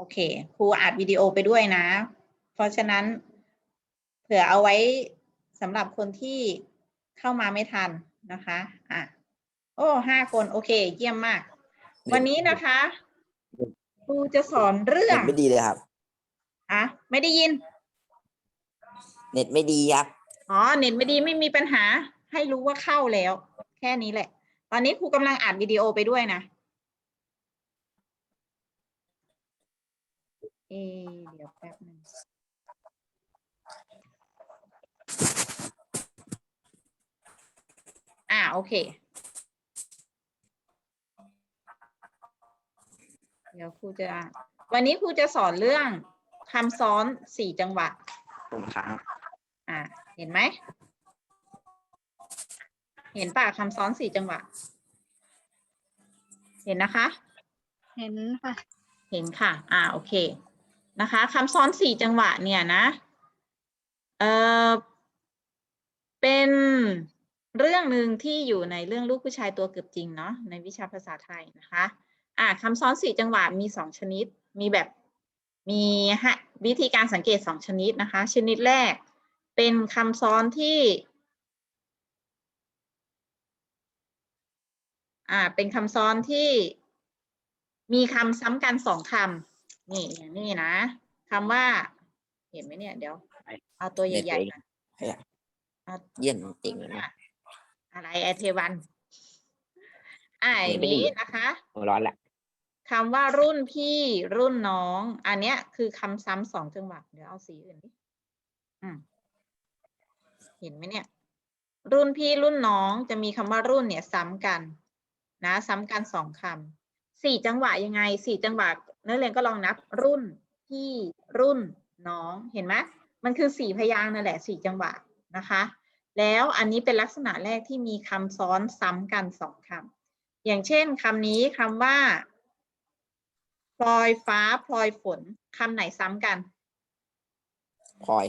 โอเค ครูอัดวิดีโอไปด้วยนะ เพราะฉะนั้น เผื่อเอาไว้สำหรับคนที่เข้ามาไม่ทันนะคะ อะ โอ้ห้าคน โอเค เยี่ยมมาก วันนี้นะคะ ครูจะสอนเรื่อเน็งตไม่ดีเลยครับอะไม่ได้ยิน เน็ตไม่ดีครับ อ๋อ เน็ตไม่ดีไม่มีปัญหา ให้รู้ว่าเข้าแล้ว แค่นี้แหละ ตอนนี้ครูกำลังอัดวิดีโอไปด้วยนะ เอะเดี๋ยวแป๊บหนึงอ่าโอเค เดี๋ยวครูจะ วันนี้ครูจะสอนเรื่องคำซ้อนสี่จังหวะผมครับอ่าเห็นไหม เห็นป่ะคำซ้อนสี่จังหวะ เห็นนะคะ เห็นค่ะ เห็นค่ะ อ่า โอเค นะคะคำซ้อนสี่จังหวะเนี่ยนะเออเป็นเรื่องหนึ่งที่อยู่ในเรื่องลูกผู้ชายตัวเกือบจริงเนาะในวิชาภาษาไทยนะคะอ่าคำซ้อนสี่จังหวะมีสองชนิด มีแบบมีฮะวิธีการสังเกตสองชนิดนะคะ ชนิดแรกเป็นคำซ้อนที่อ่าเป็นคำซ้อนที่มีคำซ้ำกันสองคำ นี่อย่างนี้นะคำว่า เห็นไหมเนี่ย เดี๋ยว เอาตัวใหญ่ๆก่อนเอาเยี่ยนจริงเลยนะอะไรไอเทวันอ่าอเห็ย่านงไม่ดีนี้นะคะหัวร้อนละคำว่ารุ่นพี่รุ่นน้อง อันเนี้ยคือคำซ้ำสองจังหวะเดี๋ยวเอาสีอื่นดิอืมเห็นไหมเนี่ย รุ่นพี่รุ่นน้องจะมีคำว่ารุ่นเนี่ย ซ้ำกัน นะ ซ้ำกันสองคำสี่จังหวะยังไงสี่จังหวะ นักเรียนก็ลองนับรุ่นพี่รุ่นน้องเห็นไหมมันคือสี่พยางค์นั่นแหละสี่จังหวะนะคะ แล้วอันนี้เป็นลักษณะแรกที่มีคำซ้อนซ้ำกันสองคำอย่างเช่นคำนี้คำว่าพลอยฟ้าพลอยฝนคำไหนซ้ำกันพลอย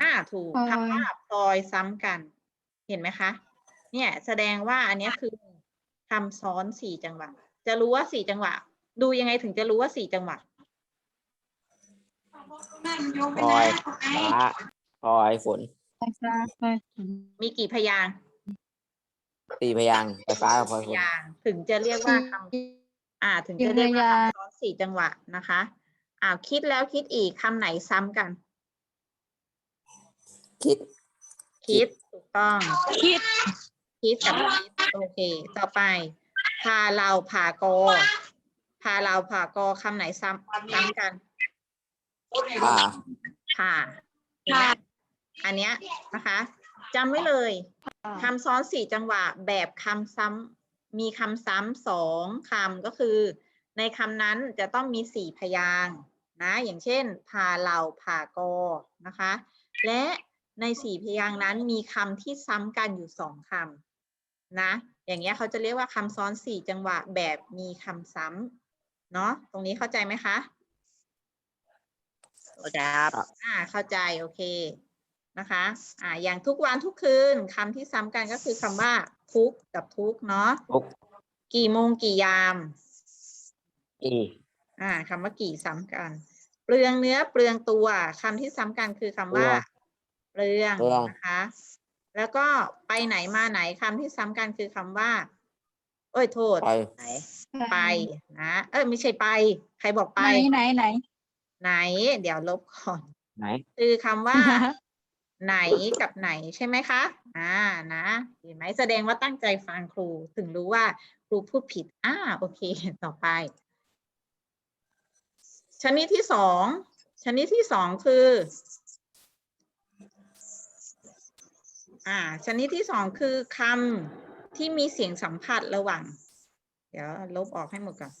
อ่าถูกพลอยคำว่าพลอยซ้ำกัน เห็นไหมคะ เนี่ยแสดงว่าอันเนี้ยคือคำซ้อนสี่จังหวะ จะรู้ว่าสี่จังหวะ ดูยังไงถึงจะรู้ว่าสี่จังหวะพลอยฟ้าพลอยฝนไฟฟ้าไฟมีกี่พยางค์สี่พยางค์ไฟฟ้ากับพลอยพฝนยางค์ถึงจะเรียกว่าคำอ่า ถึงจะเรียกว่าคำซ้อนสี่จังหวะนะคะอ่าคิดแล้วคิดอีกคำไหนซ้ำกัน คิด คิดถูกต้อง คิด คิดกับคิดโอเค ต่อไป พาเราพากอ พาเราพากอคำไหนซ้ำซ้ำกันป่าผ่าเห็นไหมอันเนี้ยนะคะจำไว้เลยคำซ้อนสี่จังหวะแบบคำซ้ำมีคำซ้ำสองคำก็คือ ในคำนั้นจะต้องมีสี่พยางค์นะอย่างเช่นพาเราพากอนะคะ และในสี่พยางค์นั้นมีคำที่ซ้ำกันอยู่สองคำนะ อย่างเงี้ยเขาจะเรียกว่าคำซ้อนสี่จังหวะแบบมีคำซ้ำ เนาะตรงนี้เข้าใจไหมคะครับ อ่า เข้าใจโอเคนะคะ อ่า อย่างทุกวันทุกคืนคำที่ซ้ำกันก็คือคำว่า ทุกกับทุกเนาะทุกกี่โมงกี่ยาม อีอ่าคำว่ากี่ซ้ำกัน เปลืองเนื้อเปลืองตัวคำที่ซ้ำกันคือคำว่า เปลืองนะคะ แล้วก็ไปไหนมาไหนคำที่ซ้ำกันคือคำว่า เอ้ยโทษไป ไหนไปนะ เอ้ยไม่ใช่ไป ใครบอกไป ไหนไหนไหน ไหน เดี๋ยวลบก่อน ไหน คือคำว่า ไหนกับไหนใช่ไหมคะ อ่านะเห็นไหมแสดงว่าตั้งใจฟังครู ถึงรู้ว่าครูพูดผิด อ่าโอเค ต่อไป ชนิดที่สอง ชนิดที่สองคือ อ่า ชนิดที่สองคือคำ ที่มีเสียงสัมผัสระหว่าง เดี๋ยวลบออกให้หมดก่อน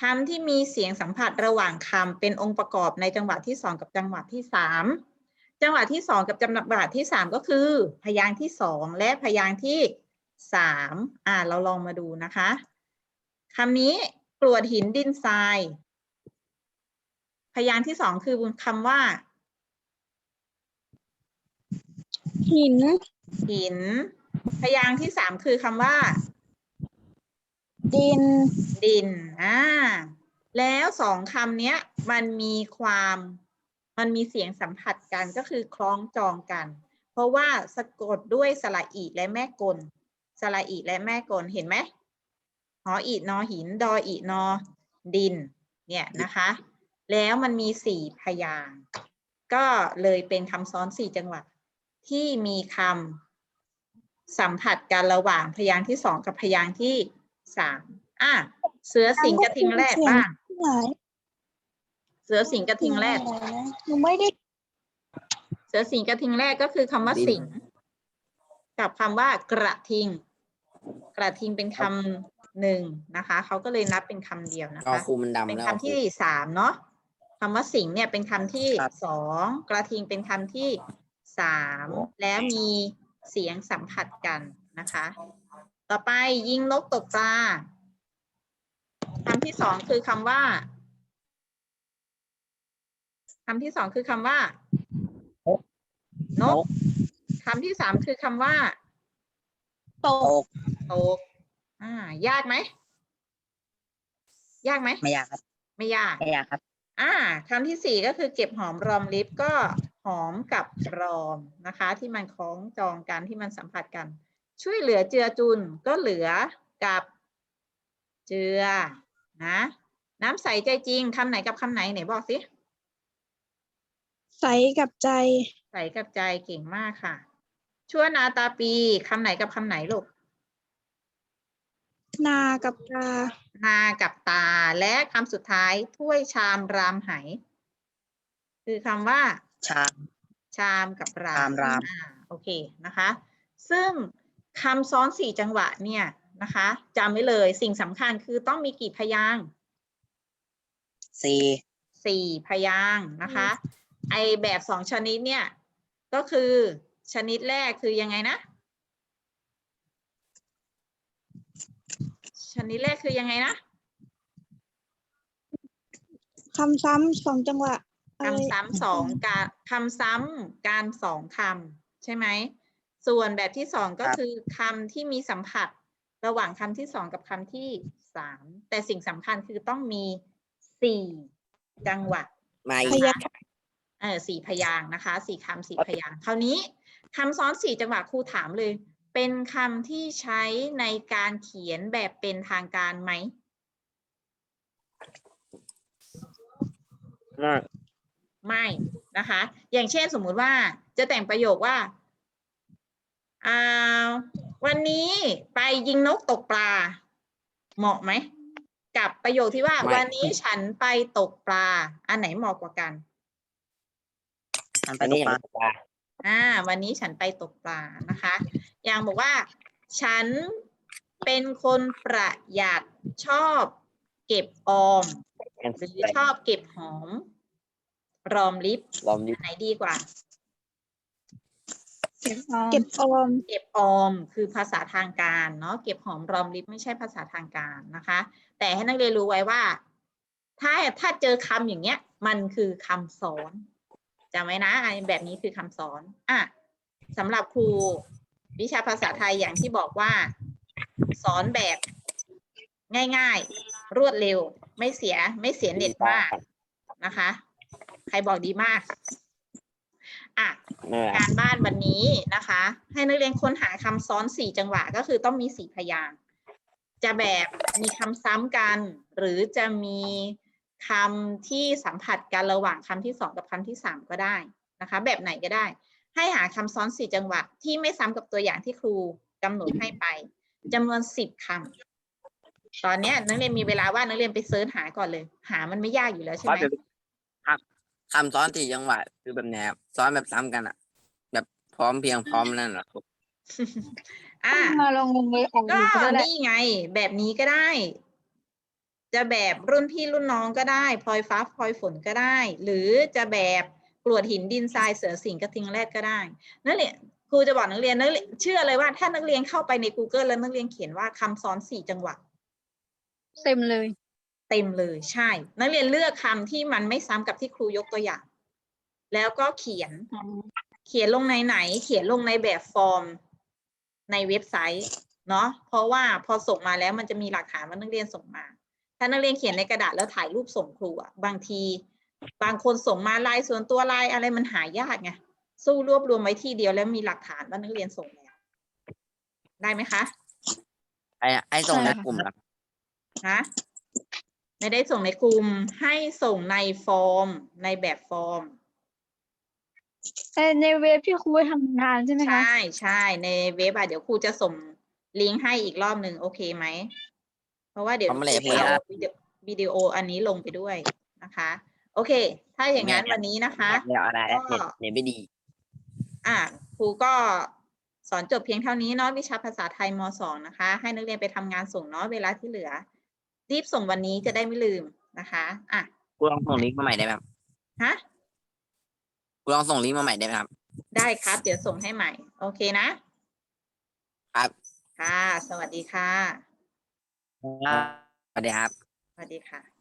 คำที่มีเสียงสัมผัสระหว่างคำเป็นองค์ประกอบในจังหวะที่สองกับจังหวะที่สามจังหวะที่สองกับจังหวะที่สามก็คือ พยางค์ที่สองและพยางค์ที่สามอ่าเราลองมาดูนะคะคำนี้กรวดหินดินทราย พยางค์ที่สองคือคำว่า หินหิน พยางค์ที่สามคือคำว่า ดิน ดิน อ่า แล้วสองคำเนี้ย มันมีความ มันมีเสียงสัมผัสกันก็คือคล้องจองกัน เพราะว่าสะกดด้วยสระอีและแม่กล สระอีและแม่กล เห็นไหมหออีนอหิน ดออีนอ ดิน เนี่ยนะคะ แล้วมันมีสี่พยาง ก็เลยเป็นคำซ้อนสี่จังหวะที่มีคำ สัมผัสกันระหว่างพยางค์ที่สองกับพยางค์ที่สามอะเสือสิงห์กระทิงแรดบ้างไหนเสือสิงห์กระทิงแรดหนูไม่ได้ เสือสิงห์กระทิงแรกก็คือคำว่าดินสิงห์กับคำว่ากระทิง กระทิงเป็นคำหนึ่งนะคะเขาก็เลยนับเป็นคำเดียวนะก็คะครูมันดำเป็นแล้วคำที่สามเนาะคำว่าสิงห์เนี่ยเป็นคำที่ครับสองกระทิงเป็นคำที่สามแล้วมี เสียงสัมผัสกันนะคะ ต่อไปยิงนกตกปลาคำที่สองคือคำว่าคำที่สองคือคำว่า นกคำที่สามคือคำว่าตตกกตก อ่า ยากไหม ยากไหมไม่ยากครับ ไม่ยากไม่ยากครับ อ่าคำที่สี่ก็คือเก็บหอมรอมริบก็ หอมกับรอมนะคะ ที่มันคล้องจองกันที่มันสัมผัสกัน ช่วยเหลือเจือจุนก็เหลือกับเจือนะน้ำใสใจจริงคำไหนกับคำไหนไหนบอกสิใสกับใจ ใสกับใจเก่งมากค่ะ ชั่วนาตาปีคำไหนกับคำไหนลูกนากับตา นากับตาและคำสุดท้ายถ้วยชามรามไห คือคำว่า ชาม ชามกับรามชามราม อ่โอเคนะคะ ซึ่งคำซ้อนสี่จังหวะเนี่ยนะคะจำไว้เลยสิ่งสำคัญคือต้องมีกี่พยางค์สี่สี่พยางค์นะคะ ไอแบบสองชนิดเนี่ย ก็คือชนิดแรกคือยังไงนะ ชนิดแรกคือยังไงนะ คำซ้ำสองจังหวะอะไร คำซ้ำสองการคำซ้ำการสองคำใช่ไหม ส่วนแบบที่สองก็คือคำที่มีสัมผัสระหว่างคำที่สองกับคำที่สามแต่สิ่งสำคัญคือต้องมีสี่จังหวะมาพอีกยาเออสี่พยางค์นะคะสี่คำสี่พยางค์คราวนี้คำซ้อนสี่จังหวะครูถามเลย เป็นคำที่ใช้ในการเขียนแบบเป็นทางการไหมมา ไม่นะคะ อย่างเช่นสมมุติว่าจะแต่งประโยคว่าอ่าวันนี้ไปยิงนกตกปลา เหมาะไหม กับประโยคที่ว่า วันนี้ฉันไปตกปลา อันไหนเหมาะกว่ากันอันนี้อย่างปลาอ่า วันนี้ฉันไปตกปลานะคะ อย่างบอกว่า ฉันเป็นคนประหยัดชอบเก็บออมหรือชอบเก็บหอม รอมริบลอมดิอันไหนดีกว่าเก็บออมเก็บออม เก็บออมคือภาษาทางการเนาะเก็บหอมรอมริบไม่ใช่ภาษาทางการนะคะ แต่ให้นักเรียนรู้ไว้ว่า ถ้าถ้าเจอคำอย่างเงี้ย มันคือคำสอนจำไว้นะอันแบบนี้คือคำสอนอะสำหรับครูวิชาภาษาไทยอย่างที่บอกว่า สอนแบบง่ายๆ รวดเร็ว ไม่เสียไม่เสียเน็ตมากนะคะใค รบอกดีมากอะนั่นแหละการบ้านวันนี้นะคะ ให้นักเรียนค้นหาคำซ้อนสี่จังหวะก็คือต้องมีสี่พยางค์จะแบบมีคำซ้ำกัน หรือจะมีคำที่สัมผัสกันระหว่างคำที่สองกับคำที่สามก็ได้นะคะ แบบไหนก็ได้ ให้หาคำซ้อนสี่จังหวะ ที่ไม่ซ้ำกับตัวอย่างที่ครูกำหนดให้ไปจำนวนสิบคำตอนเนี้ยนักเรียนมีเวลาว่างนักเรียนไปเซิร์ชหาก่อนเลย หามันไม่ยากอยู่แล้วใช่ไหมครับ คำซ้อนสี่จังหวะคือแบบไหนครับซ้อนแบบซ้ำกันอะแบบพร้อมเพรียงพร้อมนั่นเหรอครับอะมาลองงงเลยออกก็อยู่ก็ได้ นี่ไง แบบนี้ก็ได้ จะแบบรุ่นพี่รุ่นน้องก็ได้พลอยฟ้าพลอยฝนก็ได้ หรือจะแบบกรวดหินดินทรายเสือสิงห์กระทิงแรดก็ได้นั่นแหละครูจะบอกนักเรียนนักเรียนเชื่อเลยว่าถ้านักเรียนเข้าไปใน Google แล้วนักเรียนเขียนว่าคำซ้อนสี่จังหวะ เต็มเลย เต็มเลยใช่ นักเรียนเลือกคำที่มันไม่ซ้ำกับที่ครูยกตัวอย่าง แล้วก็เขียน เขียนลงในไหน เขียนลงในแบบฟอร์มในเว็บไซต์เนาะเพราะว่าพอส่งมาแล้วมันจะมีหลักฐานว่านักเรียนส่งมา ถ้านักเรียนเขียนในกระดาษแล้วถ่ายรูปส่งครูอะบางที บางคนส่งมาลายส่วนตัวลายอะไรมันหายากไงสู้รวบรวมไว้ที่เดียวแล้วมีหลักฐานว่านักเรียนส่งแล้วได้ไหมคะไอ้ไอ้ส่งในใช่ค่ะกลุ่มเหรอฮะ ไม่ได้ส่งในกลุ่มให้ส่งในฟอร์ม ในแบบฟอร์ม แต่ในเว็บที่ครูไว้ทำงานใช่ไหมคะ ใช่ใช่ในเว็บอะเดี๋ยวครูจะส่งลิงก์ให้อีกรอบหนึ่งโอเคไหม เพราะว่าเดี๋ยวเอามาเลยครูจะเอาวิดีโอวิดีโออันนี้ลงไปด้วยนะคะ โอเค ถ้าอย่างนั้นวันนี้นะคะเดี๋ยวอะไรก็เน็ตเน็ตไม่ดี อะครูก็สอนจบเพียงเท่านี้เนาะวิชาภาษาไทยมสองนะคะ ให้นักเรียนไปทำงานส่งเนาะเวลาที่เหลือ รีบส่งวันนี้จะได้ไม่ลืมนะคะอะกูลองส่งลิงก์มาใหม่ได้ไหมครับฮะกูลองส่งลิงก์มาใหม่ได้ไหมครับ ได้ครับ เดี๋ยวส่งให้ใหม่ โอเคนะครับ ค่ะ สวัสดีค่ะ สวัสดีครับ สวัสดีค่ะ